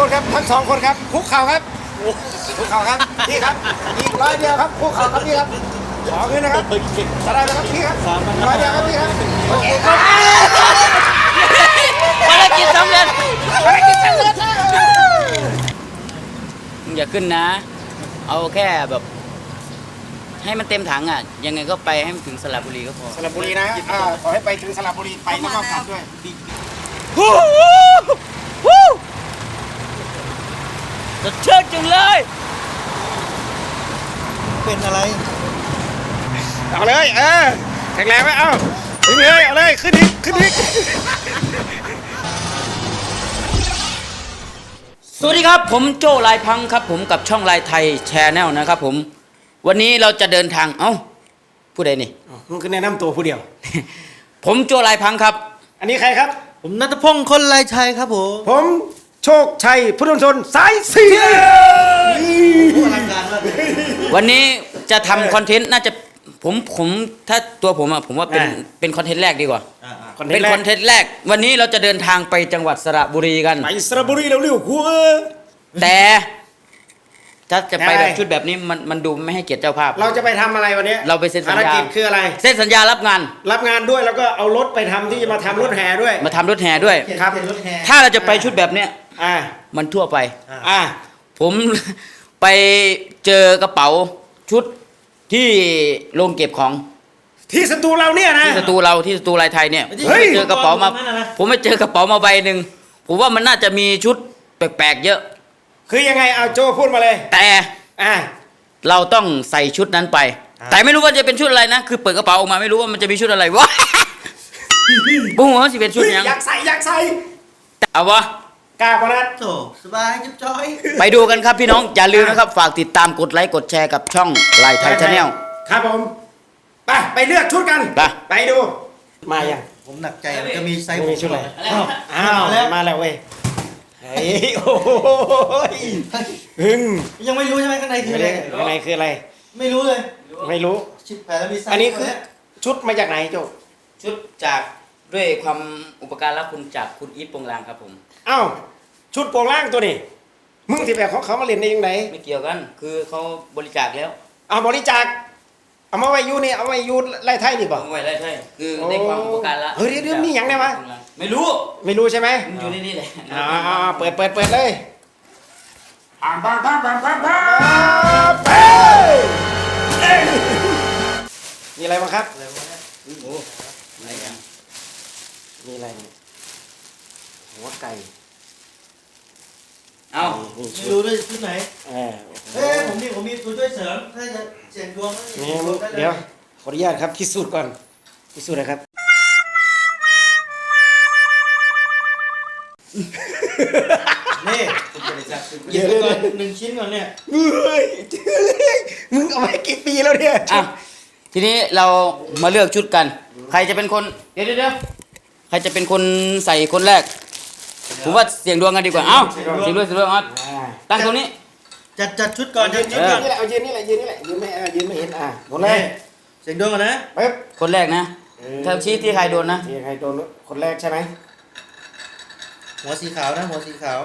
คนครับทั้งสองคนครับคุกเข่าครับคุกเข่าครับพี่ครับอีกร้อยเดียวครับคุกเข่าครับพี่ครับขอเงินนะครับจะได้ไหมครับพี่ครับร้อยเดียวครับพี่ครับโอเคครับภารกิจสำเร็จภารกิจสำเร็จมึงอย่าขึ้นนะ เอาแค่แบบ ให้มันเต็มถังอะ ยังไงก็ไปให้มันถึงสระบุรีก็พอสระบุรีนะอ่าขอให้ไปถึงสระบุรีไปแล้วก็กลับด้วยฮู้ฮู้ฮู้ สดชื่นจังเลย เป็นอะไร เอาเลยเออแข็งแรงไหมเอาถึงเลยเอาเลยขึ้นอีกขึ้นอีกสวัสดีครับผมโจ้ลายพังครับ ผมกับช่องลายไทยแชนแนลนะครับผม วันนี้เราจะเดินทางเอ้าผู้ใดนี่ มึงคือแนะนำตัวผู้เดียว ผมโจ้ลายพังครับ อันนี้ใครครับ ผมนัทพงศ์คนลายชัยครับผม ผม โชคชัยพุทธมณฑลสายสีผู้อลังการมากเลยวันนี้จะทำคอนเทนต์น่าจะผมผมถ้าตัวผมอะผมว่าเป็นเป็นคอนเทนต์แรกดีกว่าอ่าอ่าคอนเทเป็นนต์แรคกอนเทนต์แรก วันนี้เราจะเดินทางไปจังหวัดสระบุรีกันไปสระบุรีเร็วๆครูเออแต่ถ้าจะไปได้แบบชุดแบบนี้มันมันดูไม่ให้เกียรติเจ้าภาพ เราจะไปทำอะไรวันนี้ เราไปเซ็นสัญญาภารกิจคืออะไรเส้นสัญญารับงาน รับงานด้วยแล้วก็เอารถไปทำที่จะมาทำรถแห่ด้วย มาทำรถแห่ด้วยครับเห็นรถแห่ถ้าเราจะไปชุดแบบเนี้ย อ่ามันทั่วไป อ่าผมไปเจอกระเป๋าชุดที่โรงเก็บของ ที่สตูเราเนี่ยนะ ที่สตูเราที่สตูลายไทยเนี่ยเฮ้ย ผมไปเจอกระเป๋ามา ผมไปเจอกระเป๋ามาใบหนึ่งผมว่ามันน่าจะมีชุดแปลกๆเยอะ คือยังไงเอาโจพูดมาเลยแต่อ่า เราต้องใส่ชุดนั้นไป อ่า แต่ไม่รู้ว่าจะเป็นชุดอะไรนะ คือเปิดกระเป๋าออกมาไม่รู้ว่ามันจะมีชุดอะไรวะ บุ้งว่าสิเป็นชุดเฮ้ยหยังอยากใส่อยากใส่เอาวะ กล้าปะนัดโถสบายจิ๊บจ้อย ไปดูกันครับพี่น้อง อย่าลืมนะครับ ฝากติดตามกดไลค์กดแชร์กับช่องลายไทยชาแนล ครับผม ไปไปเลือกชุดกัน ไป ไปดู มายังผมหนักใจมันจะมีไซส์ไม่มีชุดอะไรอะไรอ้าวอ้าวมาแล้วมาแล้วเว้ยเฮ้ยโอ้ยหึงยังไม่รู้ใช่ไหมข้างในคือไม่อะไรได้ข้างในคืออะไร ไม่รู้เลย ไม่รู้ชิบแผลแล้วมีไซส์อันนี้คือตัวเยชุดมาจากไหนโจชุดจากด้วยความอุปการะคุณจากคุณอีทโปงลางครับผมเอ้าชุดโปรงล่างตัวนี้ มึงที่แบบของเขามาเล่นได้ยังไงไม่เกี่ยวกัน คือเขาบริจาคแล้วเอาบริจาคเอามาไว้อยูนี่เอาไว้อยูไล่ไทยนี่บ่ เอาไว้ได้ใช่คือได้ความอุปการะเฮ้ยเดี๋ยวๆนี่หยังได้วะ ไม่รู้ไม่รู้ใช่ไหมมันอยู่ในนี่แหละอ่าๆๆเปิดเปิดเปิดเลยอ่ามบ้างบ้างบ้างบ้างบ้างเฮ้ยเอ้ยมีอะไรบ้างครับ อะไรวะเนี่ยโอ้อะไรกันมีอะไรเนี่ย หัวไก่เอ้านี่ไม่ชุดรู้ด้วยชุดไหน เออเอ้ยผมมีผมมีตัวช่วยเสริม ถ้าจะเสี่ยงดวงนี่มึงเดี๋ยวขออนุญาตครับพิสูจน์ก่อนพิสูจน์นะครับ นี่เดี๋เดี๋ยยววเดี๋ยว ก่อนหนึ่งชิ้นก่อนเนี่ยเฮ้ยเจอเลยมึงเอาไว้กี่ปีแล้วเนี่ยอะทีนี้เรามาเลือกชุดกัน ใครจะเป็นคน เดี๋ยวเดี๋ยวเดี๋ยวใครจะเป็นคนใส่คนแรก ผมว่าเสียงดวงกันดีกว่า เอ้าเสียงดวงเสียงดวงเอาอ่าตั้งตรงนี้ จัดจัดชุดก่อนจัดชุดยืนก่อนนี่แหละเอายืนนี่แหละยืนนี่แหละยืนไม่เออยืนไม่เห็นอะหมดเลนี่ยเสี่ยงดวงก่อนนะปึ๊บคนแรกนะถ้าชี้ที่ใครโดนนะที่ใครโดนคนแรกใช่ไหมหัวสีขาวนะหัวสีขาว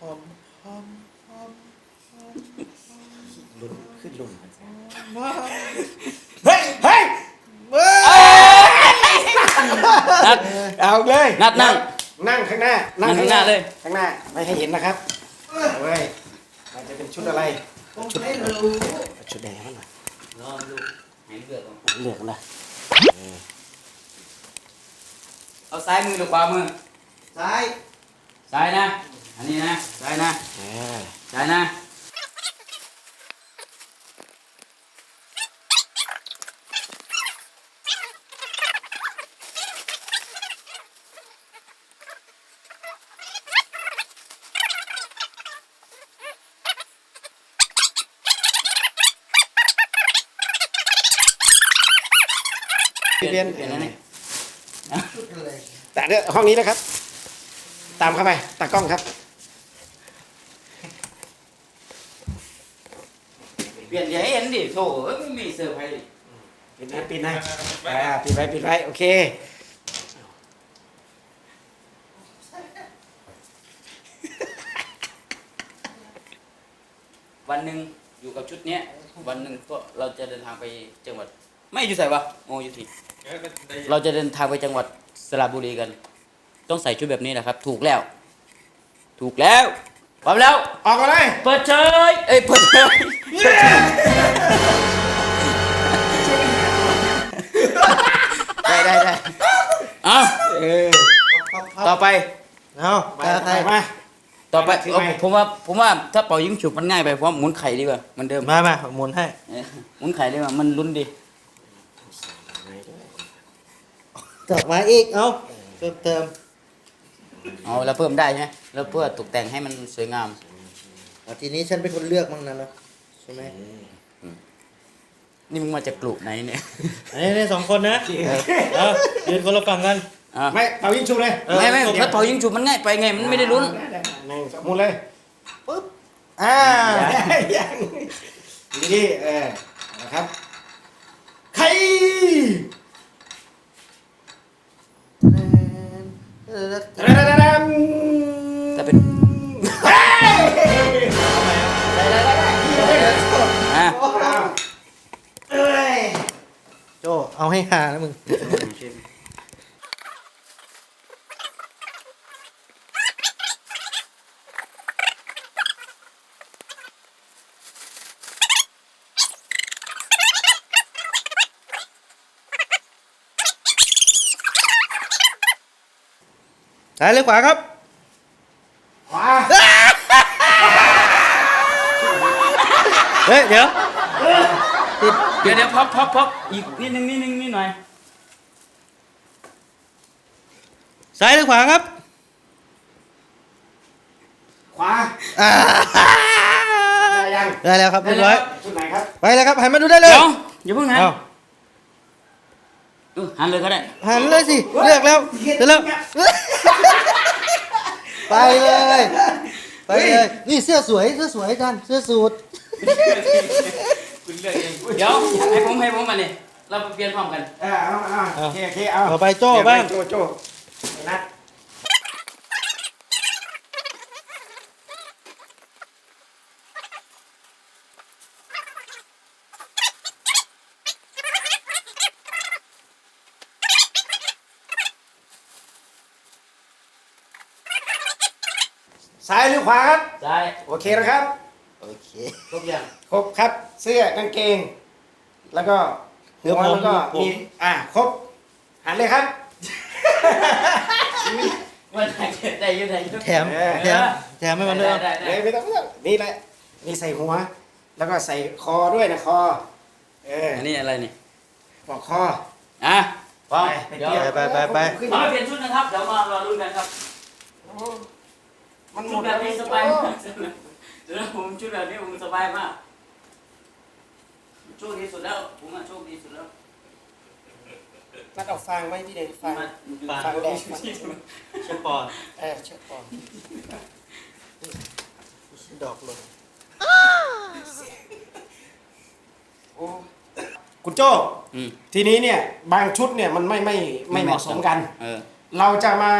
พร้อมพร้อมพร้อมลุ้นขึ้นลุ้น พร้อม เฮ้ยเฮ้ย นัด เอาเลยนัดนั่ง นั่งข้างหน้า นั่งข้างหน้าเลย ข้างหน้า ไม่ให้เห็นนะครับเอาเว้ยมันจะเป็นชุดอะไรผมไม่รู้เอาชุดแดงให้หน่อยรอดูให้เลือกเอาเหลืองนะเอาซ้ายมือหรือขวามือ ซ้าย ซ้ายนะ อันนี้นะ ซ้ายนะเออซ้ายนะ เปลี่ยนแล้วนี่แต่เรื่ยงห้องนี้นะครับ ตามเข้าไปตากล้องครับ เปลี่ยนอย่าให้เห็นดิโถเอ้ยไม่มีเซอร์ไพรส์ปิดนะปิดนะอ่าปิดไว้ปิดไว้โอเค วันหนึ่งอยู่กับชุดเนี้ยวันหนึ่งก็เราจะเดินทางไปจังหวัด ไม่อยู่ใส่วะโอ้อยู่ที่เราจะเดินทางไปจังหวัดสระบุรีกัน ต้องใส่ชุดแบบนี้นะครับ ถูกแล้ว ถูกแล้วพร้อมแล้ว ออกมาเลยเปิดเฉยเอ้ยเปิดเฉยได้ได้ได้เอาเออต่อไปเอาไปตาใครมา ต่อไปถือเอ้าไม้ผมว่าผมว่าถ้าเป่ายิงฉุบมันง่ายไปเพราะหมุนไข่ดีกว่าเหมันเดิมมามาหมุนให้เอ้ยหมุนไข่ดีกว่ามันลุ้นดี กลับมาอีก เอาเติมเติมเอาแล้วเพิ่มได้ใช่ไหมแล้วเพื่อตกแต่งให้มันสวยงาม เอาทีนี้ฉันเป็นคนเลือกมั่งนะเนาะใช่ไหมนี่มึงมาจากกลุ่มไหนเนี่ย อันนี้นี่สองคนนะเอายืนคนละฝั่งกันอะ ไม่เป่ายิงชุบเลยเออไม่ไม่ผมถ้าเป่ายิงฉุบมันง่ายไปไงมันไม่ได้ลุ้นหนึ่งสองหมุนเลยปึ๊บอ่ายังดีๆเออนะครับใคร เออตะระระระถ้าเป็นอะเอ้ยโจเอาให้หานะมึง ซ้ายหรือขวาครับ ขวา เฮ้ยเดี๋ยวติดเดี๋ยวเดี๋ยวพับพับพับอีกนิดนึงนิดนึงนิดหน่อยซ้ายหรือขวาครับ ขวาอ่าได้ยังได้แล้วครับเรียบร้อยชุดไหนครับ ไปแล้วครับหันมาดูได้เลยเดี๋ยวอย่าเพิ่งหันเอาเออ หันเลยก็ได้ หันเลยสิ เลือกแล้วเสร็จแล้ว ไปเลย ไปเลย นี่เสื้อสวย เสื้อสวยอาจารย์เสื้อสูทเดี๋ยวให้ผมให้ผมมาเนี่ยเราเปลี่ยนพร้อมกันเออเอาเอาโอเคโอเคเอาต่อไปโจ้บ้างโจ้โจ้ไอ้นัด ซ้ายหรือขวาครับ ได้โอเคนะครับ โอเค ครบยัง ครบครับ เสื้อกางเกง แล้วก็เดี๋ยวผมแล้วก็ผม มีอ่าครบ หันเลยครับวันไหนเก็บได้อยุ่ได้อยุ่แถมแถมแถมให้มันด้วยได้เอาได้เดี๋ยวไม่ต้องเลือกนี่แหละนี่ใส่หัว แล้วก็ใส่คอด้วยนะคอ เอออันนี้อะไรนี่ปลอกคออะพร้อมไปเดี๋ยว ไปไปไปไปขึ้นเอาไปเปลี่ยนชุดนะครับ เดี๋ยวมารอลุ้นกันครับ มันหมชุดดแบแล้วบนี้สบายมากเดี๋ยวผมชุดแบบนี้ผมสบายมากโชคดีสุดแล้วผมอะโชคดีสุดแล้วนัดเอาฟางไว้ที่ไหนฟาง มาฟางแดงเชฟปอนเออเชือกปอนดอกลงโอ้คุณโจ้อืมทีนี้เนี่ย บางชุดเนี่ยมันไม่ไม่ไม่เหมาะสมกัน เออ เราจะมา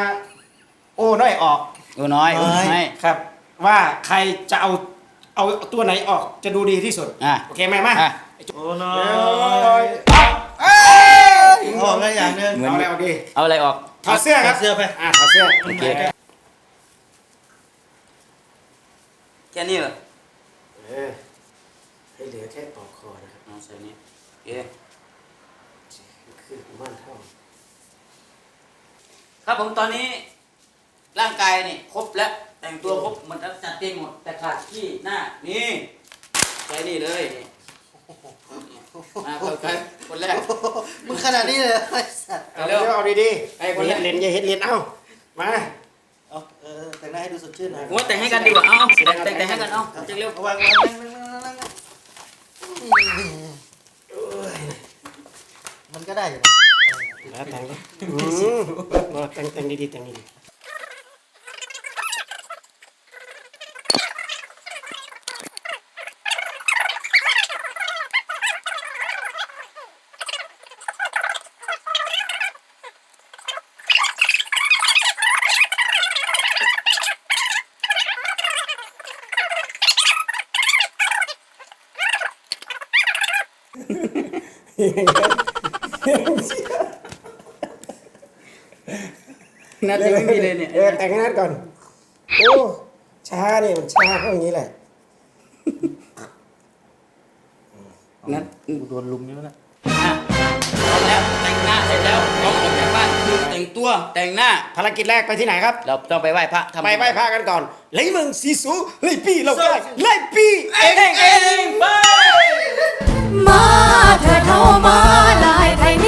โอ้น้อยออก โอ้น้อยโอ้น้อยครับ ว่าใครจะเอาเอาตัวไหนออกจะดูดีที่สุดอะโอเคไหมมาอะ โอ้น้อเอ้ยยเอาเอ้ยออกได้อย่างหนึงเหมือน เอาแล้วดีเอาอะไรออก ถอดเสื้อครับถอดเสื้อไปอะถอดเสื้อโอเค แค่นี้เหรอเออให้เหลือแค่ปอกคอนะครับเอาใส่นี่โอเคคือม่านเท่า ครับผมตอนนี้ ร่างกายนี่ครบแล้วแต่งตัวครบเหมันจัดเต็มหมด แต่ขาดที่หน้านี่ใส่นี่เลยนี่มาคนใครคนแรก มึงขนาดนี้เลยเหรอไอ้สัตว์เอาเร็เร็ววเอาดีไอ้ๆคนอย่าแรเฮ็กดเลนอย่าเฮ็ดเลนเอ้ามาเอาเออแต่งหน้าให้ดูสดชื่นหน่อยโอ้ยแต่งให้กันดีกว่าเอาแต่งแต่งแต่งให้กันเอาจะเร็วเอาวางวางวางวางวางวางวางมันก็ได้อยู่นะแล้วแต่งเลยอืมเอาแต่งแต่งดีๆแต่งดีๆ นัดยังไม่มีเลยเนี่ย เออแต่งให้นัดก่อน โอ้ช้านี่ยมันช้าเพราะอย่างนี้แหละ นัดกูโดนลุมเยอะแล้วอะพร้อมแล้วแต่งหน้าเสร็จแล้วพร้อมออกจากบ้านคือแต่งตัวแต่งหน้า ภารกิจแรกไปที่ไหนครับ เราต้องไปไหว้พระทำไปไหว้พระกันก่อนเลยมึงสีสูเลปีเราได้เลปีเองเองเองไป มาเธอเข้ามาลายไทยนี่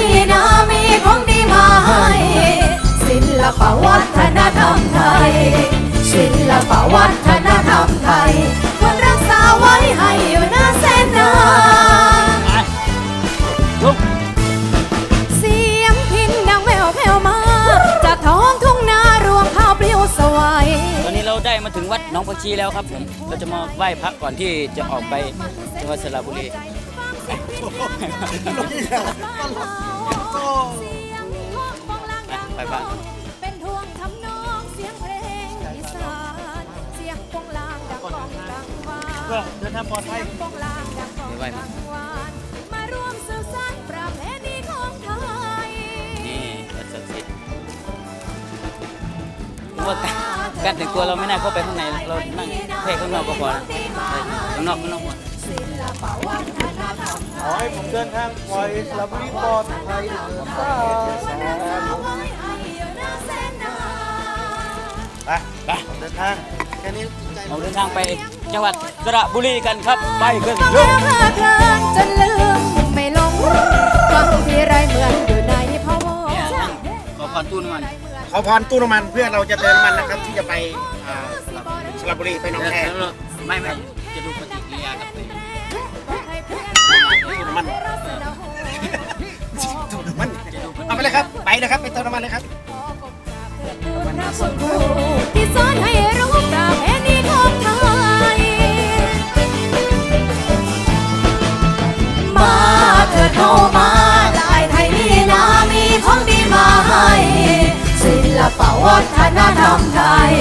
ลปวัฒนธรรมไทย ศิลปวัฒนธรรมไทยควรรักษาไว้ให้อยู่นานแสนนานลุกเสียงพินดังแววแผ่วมา จากท้องทุ่งนารวงข้าวปลิวสวยตอนนี้เราได้มาถึงวัดหนองผักชีแล้วครับผมเราจะมาไหว้พระก่อนที่จะออกไปจังหวัดสระบุรี ไปบ้าน วานเดินทางปลอดภัยเสียงลางดังกองกังวานมาร่วมสืบสานประเพณีของไทยนี่วัดศักดิ์สิทธิ์ผมว่าการการแต่งตัวเราไม่น่าเข้าไปข้างในเรานั่งแค่ข้างนอกก็พอนะข้างนอกข้างนอกหมด ศิลปวัฒนธรรมขอให้ผมเดินทางปลอดสระบุรีปลอดภัยเถิดสาวันรักษาไว้ให้อยู่นาแสนนาน ไปไปเดินทาง แค่นี้ใจเราเดินทางไป จังหวัดสระบุรีกันครับ ไปกันฟังลุแล้วกเพลิดเพลินจนลืมไม่ลงฟังทีไรเหมือนอยู่ในพะวงเนี่ยนั่งขอพรตู้น้ำมันขอพรตู้น้ำมันเพื่อเราจะเติมน้ำมันนะครับที่จะไปอ่าสระบุรีไปหนองแคแล้วเราไม่ไม่จะดูปฏิกิริยากับตัวเองตู้น้ำมันมันเอาไปเลยครับไปนะครับไปเติมน้ำมันเลยครับที่สอนให้ ปวัฒนธรรมไทย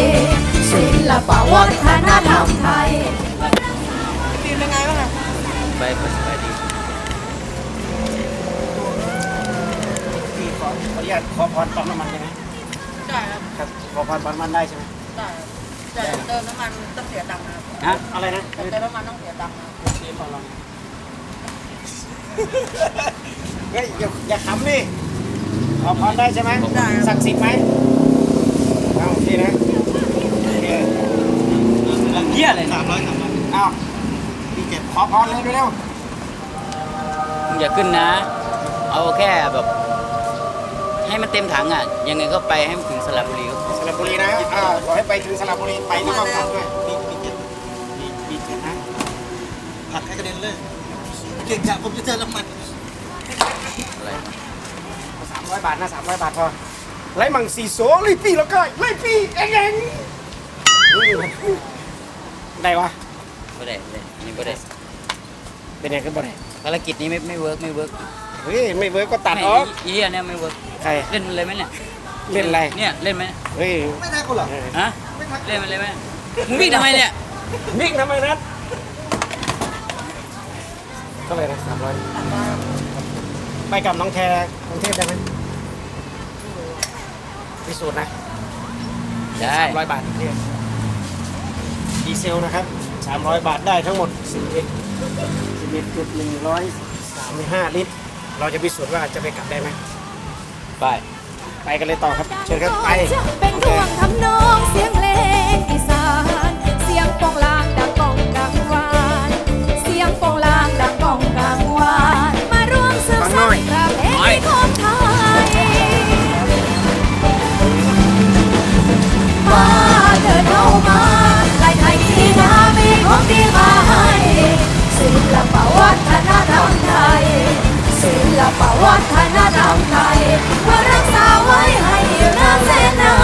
ศิลปวัฒนธรรมไทยไปไปสบายดีพี่ขอขออนุญาตขอพรปั๊มน้ำมันได้ไหมได้ครับครับขอพรปั๊มน้ำมันได้ใช่ไหมได้ครับแต่เติมน้ำมันต้องเสียตังค์นะครับฮะอะไรนะแต่เติมน้ำมันต้องเสียตังค์นะครับเฮ้ยอย่าอย่าขำดิขอพรได้ใช่ไหมได้ครับศักดิ์สิทธิ์ไหม เอาโอเคนะโอเคลังเกียจเลยสามร้อยสามร้อยเอาพี่เก็บขอพรเลยเร็วมึงอย่าขึ้นนะ เอาแค่แบบ ให้มันเต็มถังอะ ยังไงก็ไปให้มันถึงสระบุรีก็พอๆสระบุรีนะอ่าขอให้ไปถึงสระบุรีไปที่กองทัพด้วยมีมีเจ็ดมีมีเจ็ดนะผักให้กระเด็นเลยเก่งจังผมจะเจอน้ำมันอะไรสามร้อยบาทนะสามร้อยบาทพอ ไล่มังสีโซไล่ปีแล้วก็ไล่ปีเองเองได้วะไม่ได้ไม่ได้อันนี่ไม่ได้เป็นไงกันบ่ได้ภารกิจนี้ไม่ไม่เวิร์กไม่เวิร์กเฮ้ยไม่เวิร์กก็ตัดไม่ออกอีเหี้ยเนี่ยไม่เวิร์กใครเล่นมันเลยไหมเนี่ยเล่นอะไรเนี่ยเล่นไหมเฮ้ยไม่ทักกูหรอฮะเล่นมันเลยไหมมึงวิ่งทำไมเนี่ยวิ่งทำไมนัดก็เลยนะสามร้อยไปกับน้องแคร์กรุงเทพได้ไหม พิสูจน์นะได้ สามร้อยบาทกรุงเทพดีเซลนะครับสามร้อยบาทได้ทั้งหมดสิบเอ็ดสิบเอ็ดจุดหนึ่งร้อยสามห้าลิตร เราจะพิสูจน์ว่าจะไปกลับได้ไหมไป ไปกันเลยต่อครับ เชิญครับไป เป็นทวงทำนองเสียงเพลงอีสาน เสียงโปงลางดังกอง ศิลปวัฒนธรรมไทย ศิลปวัฒนธรรมไทยมารักษาไว้ให้อยู่นานแสนา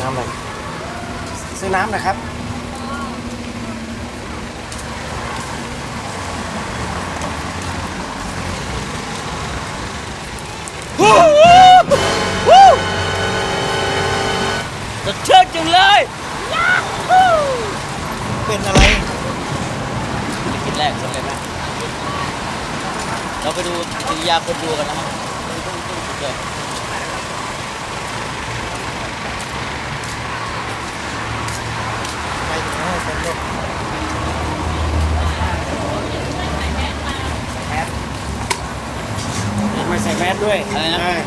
น้ำอะไรซื้อน้ำนะครับ ส่แมสด้วยอะไรนะเออ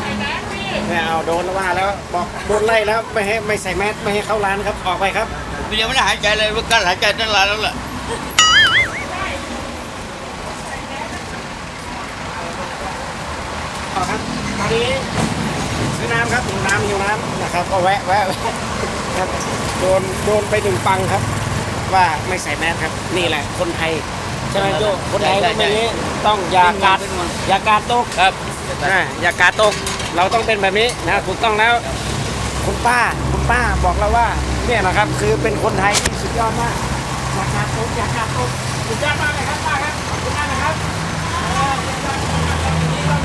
ไม่เอาโดนว่าแล้วบอกโดนไล่แล้วไม่ให้ไม่ใส่แมสไม่ให้เข้าร้านครับออกไปครับ มันยังไม่ได้หายใจเลยว่าการหายใจตั้งนานแล้วแหละต่อครับตอนนี้ซื้อน้ำครับหิวน้ำหิวน้ำนะครับก็แวะแวะแวะครับโดนโดนไปหนึ่งปังครับ ว่าไม่ใส่แมสครับ นี่แหละ คนไทยใช่ไหมโจคนไทยต้องเป็นอย่างนี้ต้องอย่ากาดอย่ากาดตกครับ อ่าอย่ากาดตกเราต้องเป็นแบบนี้นะถูกต้องแล้ว คุณป้าคุณป้าบอกเราว่าเนี่ยนะครับคือเป็นคนไทยที่สุดยอดมากอย่ากาดตกอย่ากาดตกสุดยอดมากเลยครับป้าครับขอบคุณมากนะครับ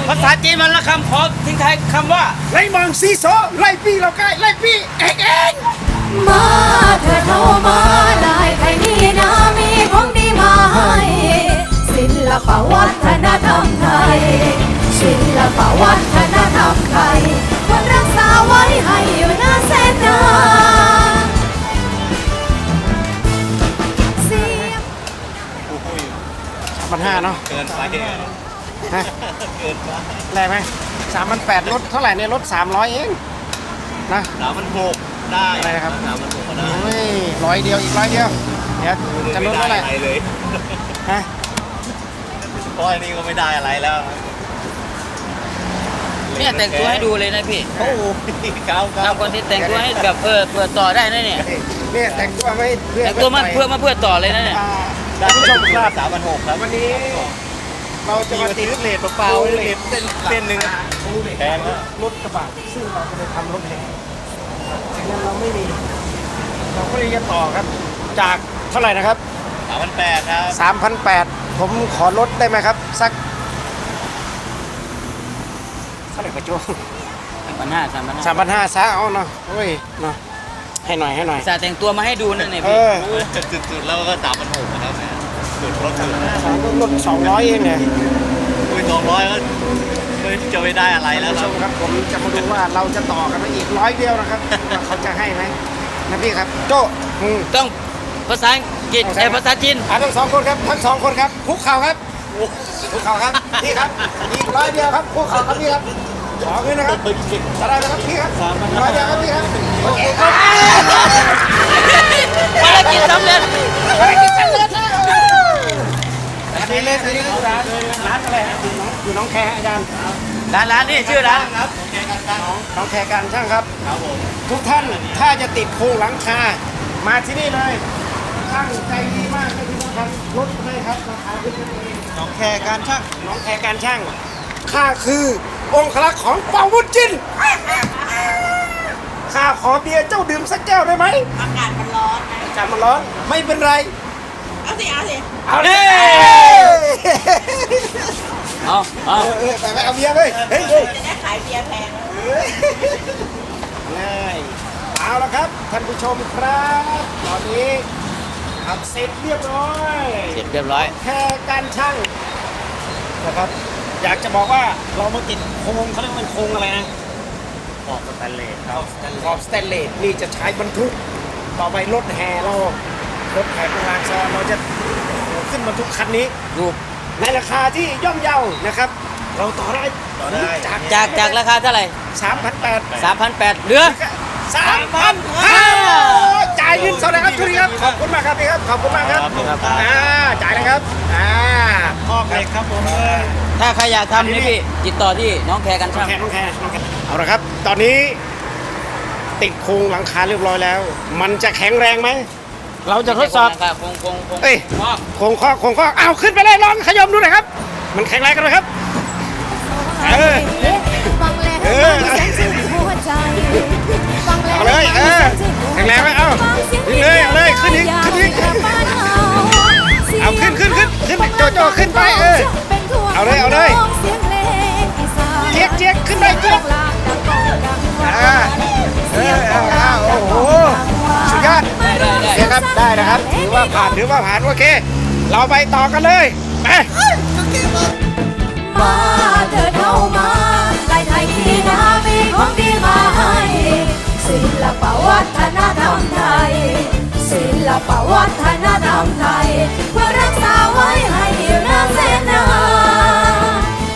ภาษาจีนมันละคำขอทิ้งท้ายคำว่าไล่มองซีโซไล่ปีเราใกล้ไล่ปีเอกเองมาเธอเข้ามาลายไทยนี่นะมีของดีมาให้ศิลปวัฒนธรรมไทย ศิลปวัฒนธรรมไทยควรรักษาไว้ให้อยู่นานแสนนานเสียงพันห้าเนาะเกินไปฮะเกินไปแรงไหมสามพันแปดลดเท่าไหร่เนี่ยลดสามร้อยเองนะสามพันหกได้อะไรนะครับ สามพันหกก็ได้โอ้ยร้อยเดียวอีกร้อยเดียวเดี๋ยวจะลดไม่เท่าไหได้ร่อะไรเลยฮะ เพราะอันนี้ก็ไม่ได้อะไรแล้ว เนี่ยแต่งตัวให้ดูเลยนะพี่โอ้โหเก้าเก้าทำคอนเทนต์แต่งตัวให้แบบเออเปิดต่อได้นะเนี่ยเนี่ยแต่งตัวไม่เพื่อแต่งตัวมาเพื่อมาเพื่อต่อเลยนะเนี่ยอ่าได้ท่านผู้ชมครับสามพันหกครับวันนี้เราจะจะมามาติติดดเลทเปล่าๆเลทเส้นเส้นหนึ่งแพงแล้วรถกระบะซึ่งเราจะไปทำรถแห่ดังนั้นเราไม่มี เราก็เลยจะต่อครับ จากเท่าไหร่นะครับสามพันแปดครับ3,800ผมขอลดได้ไหมครับ สัก เท่าไหร่ประโจสามพันห้าสามพันห้าสามพันห้าซะเอาเนาะโอ้ยเนาะให้หน่อยให้หน่อย สาแต่งตัวมาให้ดูนั่นเนี่ยเอพี่อจุดๆแล้วก็สามพันหกนะครับเนี่ยจุดรถจุดลดสองร้อยเองเนี่ยคุยสองร้อยก็ไม่จะไม่ได้อะไรแล้วท่านคผู้รับชมครับผมจะมาดูว่าเราจะต่อกันไปอีกร้อยเดียวนะครับว่าเขาจะให้ไหมนะพี่ครับโจ้อืม ต้องภาษาอังกฤษเอาใช่เอ้ยภาษาจีนอะทั้งสองคนครับทั้งสองคนครับคุกเข่าครับ คุกเข่าครับพี่ครับอีกร้อยเดียวครับคุกเข่าครับพี่ครับขอเงินนะครับจะได้ไหมครับพี่ครับร้อยเดียวครับพี่ครับโอเคครับภารกิจสำเร็จอันนี้เล่นอันนี้ร้านร้านอะไรฮะอยู่น้องแคอาจารย์ร้านร้านนี่ชื่อร้านครับโอเคกันๆน้องแคการช่างครับครับผมทุกท่านถ้าจะติดโครงหลังคามาที่นี่เลยช่างใจดีมากครับพี่น้องครับลดให้ครับราคาขึ้นไปเอง น้องแคร์การช่างน้องแคการช่างข้าคือองค์คลักษ์ของเป่าวุ้นจินข้าขอเบียร์เจ้าดื่มสักแก้วได้ไหมอากาศมันร้อนนะ อากาศมันร้อนไม่เป็นไร เอาสิ เอาสิ เอาเลยเอาเอาเออเออไปไปเอาเบียร์เลยเฮ้ยเฮ้ยจะได้ขายเบียร์แพงแล้วง่ายเอาละครับท่านผู้ชมครับ ตอนนี้ ทำเสร็จเรียบร้อยเสร็จเรียบร้อย แค่การช่างนะครับ อยากจะบอกว่าเรามาติดโครงเขาเรียกว่าเป็นโครงอะไรนะขอบสแตนเลสครับขอบสแตนเลสนี่จะใช้บรรทุก ต่อไปรถแห่เรารถแห่โบราณซอนเราจะขึ้นบรรทุกคันนี้ดูในราคาที่ย่อมเยานะครับ เราต่อได้ต่อได้จากจากจากราคาเท่าไหร่สามพันแปดสามพันแปดเหลือสามพันห้าจ่ายเงินสดเลยครับทุกท่านครับ ขอบคุณมากครับพี่ครับ ขอบคุณมากครับครับผมครับ อ่าจ่ายเลยครับอ่าคอกเหล็กครับผมเลยถ้าใครอยากทำนี่พี่ติดต่อที่น้องแคร์กันน้อช่างงแคน้องแคน้องแคเอาละครับ ตอนนี้ ติดโครงหลังคาเรียบร้อยแล้ว มันจะแข็งแรงไหม เราจะทดสอบ คงคงคงเอ้ยว้าวโครงข้อโครงข้อเอาขึ้นไปเลยลองขยมดูหน่อยครับ มันแข็งแรงกันไหมครับ เออฟังแล้วเออมันแสนชื่นหัวใจฟังแล้ว นะครับ ได้นะครับ ถือว่าผ่าน ถือว่าผ่าน โอเค เราไปต่อกันเลย ไป มาเธอเข้ามาลายไทยดีนะมีของดีมาให้ศิลปวัฒนธรรมไทย ศิลปวัฒนธรรมไทยเพื่อรักษาไว้ให้อยู่นานแสน